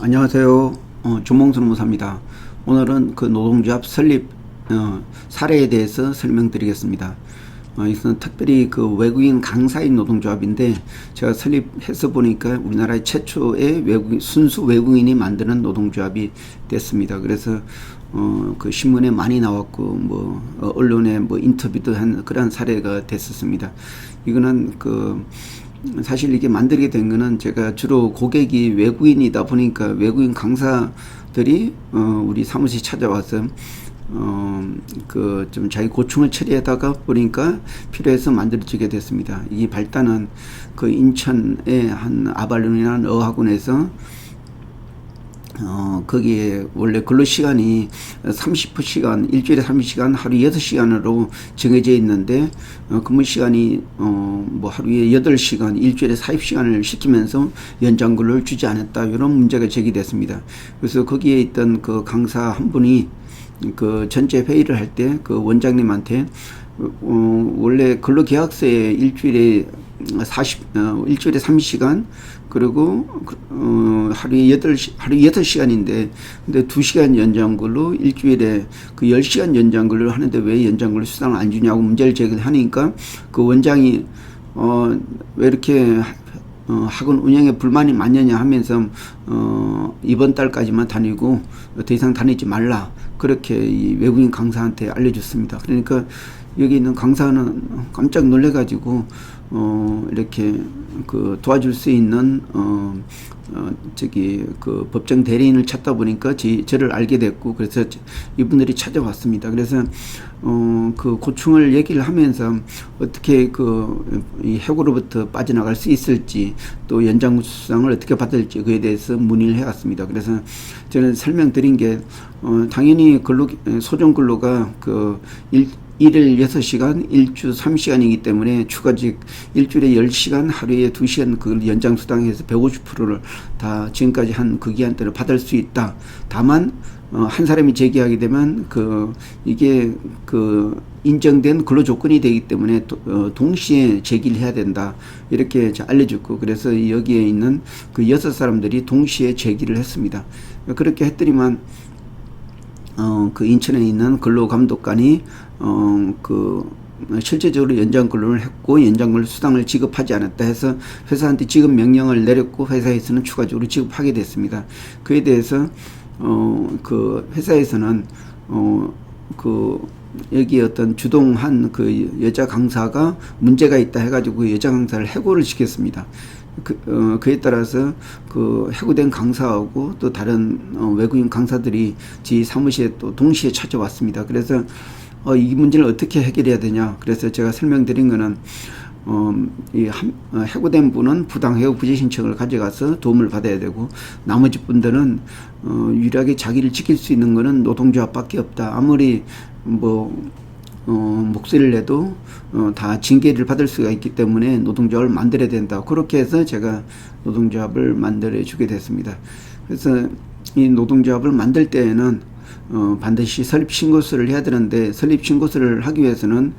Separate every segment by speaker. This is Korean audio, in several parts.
Speaker 1: 안녕하세요. 어, 조몽순 무사입니다. 오늘은 그 노동조합 설립 어, 사례에 대해서 설명드리겠습니다. 어, 이것은 특별히 그 외국인 강사인 노동조합인데 제가 설립해서 보니까 우리나라의 최초의 외국인 순수 외국인이 만드는 노동조합이 됐습니다. 그래서 어, 그 신문에 많이 나왔고 뭐 어, 언론에 뭐 인터뷰도 한 그런 사례가 됐었습니다. 이거는 그 사실 이게 만들게 된 거는 제가 주로 고객이 외국인이다 보니까 외국인 강사들이 어 우리 사무실 찾아와서 어 그 좀 자기 고충을 처리하다가 보니까 필요해서 만들어지게 됐습니다. 이 발단은 그 인천의 한 아발론이라는 어학원에서 어, 거기에 원래 근로 시간이 30시간, 일주일에 30시간, 하루 6시간으로 정해져 있는데, 어, 근무 시간이, 어, 뭐 하루에 8시간, 일주일에 40시간을 시키면서 연장 근로를 주지 않았다. 이런 문제가 제기됐습니다. 그래서 거기에 있던 그 강사 한 분이 그 전체 회의를 할 때 그 원장님한테 어, 원래 근로계약서에 일주일에 40, 어, 일주일에 30시간, 그리고, 어, 하루에 8시, 하루에 8시간인데, 근데 2시간 연장근로 일주일에 그 10시간 연장근로를 하는데 왜 연장근로 수당을 안 주냐고 문제를 제기하니까 그 원장이, 어, 왜 이렇게 어, 학원 운영에 불만이 많느냐 하면서 어, 이번 달까지만 다니고 더 이상 다니지 말라 그렇게 이 외국인 강사한테 알려줬습니다. 그러니까 여기 있는 강사는 깜짝 놀래가지고 어, 이렇게 그 도와줄 수 있는 어, 어, 저기 그 법정 대리인을 찾다 보니까 지, 저를 알게 됐고 그래서 이분들이 찾아왔습니다. 그래서 어, 그 고충을 얘기를 하면서 어떻게 그이 해고로부터 빠져나갈 수 있을지 또 연장 수당을 어떻게 받을지 그에 대해서 문의를 해왔습니다. 그래서 저는 설명드린 게 어, 당연히 근로 소정 근로가 그 일, 일일 6시간, 일주 3시간이기 때문에 추가직 일주일에 10시간, 하루에 2시간 그걸 연장 수당해서 150%를 다 지금까지 한그 동안 받을 수 있다. 다만 어, 한 사람이 제기하게 되면 그 이게 그 인정된 근로 조건이 되기 때문에 도, 어, 동시에 제기를 해야 된다 이렇게 알려줬고 그래서 여기에 있는 그 여섯 사람들이 동시에 제기를 했습니다. 그렇게 했더니만 어, 그 인천에 있는 근로감독관이, 어, 그, 실제적으로 연장 근로를 했고 연장 근로 수당을 지급하지 않았다 해서 회사한테 지급 명령을 내렸고 회사에서는 추가적으로 지급하게 됐습니다. 그에 대해서 어 그 회사에서는 어그 여기 어떤 주동한 그 여자 강사가 문제가 있다 해가지고 그 여자 강사를 해고를 시켰습니다. 그, 어, 그에 따라서 그 해고된 강사하고 또 다른 어, 외국인 강사들이 지 사무실에 또 동시에 찾아왔습니다. 그래서 어, 이 문제를 어떻게 해결해야 되냐. 그래서 제가 설명드린 거는 어, 이 한, 어, 해고된 분은 부당 해고 부재 신청을 가져가서 도움을 받아야 되고 나머지 분들은 어, 유일하게 자기를 지킬 수 있는 거는 노동조합밖에 없다. 아무리 뭐 어, 목소리를 내도 어, 다 징계를 받을 수가 있기 때문에 노동조합을 만들어야 된다. 그렇게 해서 제가 노동조합을 만들어 주게 됐습니다. 그래서 이 노동조합을 만들 때에는 어, 반드시 설립 신고서를 해야 되는데 설립 신고서를 하기 위해서는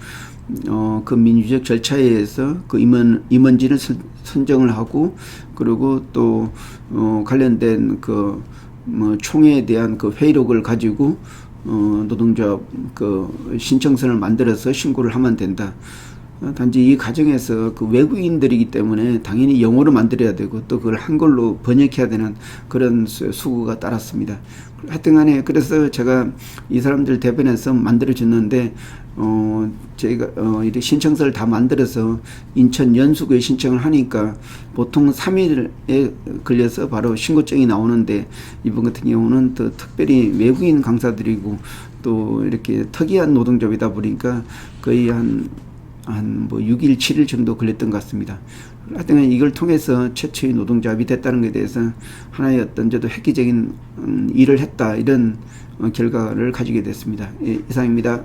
Speaker 1: 어, 그 민주적 절차에 의해서 그 임원, 임원진을 선, 선정을 하고 그리고 또 어, 관련된 그 뭐 총회에 대한 그 회의록을 가지고 어, 노동조합 그 신청서를 만들어서 신고를 하면 된다. 어, 단지 이 과정에서 그 외국인들이기 때문에 당연히 영어로 만들어야 되고 또 그걸 한글로 번역해야 되는 그런 수- 수고가 따랐습니다. 하여튼 간에 그래서 제가 이 사람들 대변해서 만들어 줬는데 어 저희가 어 이렇게 신청서를 다 만들어서 인천 연수구에 신청을 하니까 보통 3일에 걸려서 바로 신고증이 나오는데 이번 같은 경우는 또 특별히 외국인 강사들이고 또 이렇게 특이한 노동조합이다 보니까 거의 한 한 뭐 6일, 7일 정도 걸렸던 것 같습니다. 하여튼 이걸 통해서 최초의 노동조합이 됐다는 것에 대해서 하나의 어떤 저도 획기적인 음, 일을 했다 이런 어, 결과를 가지게 됐습니다. 예, 이상입니다.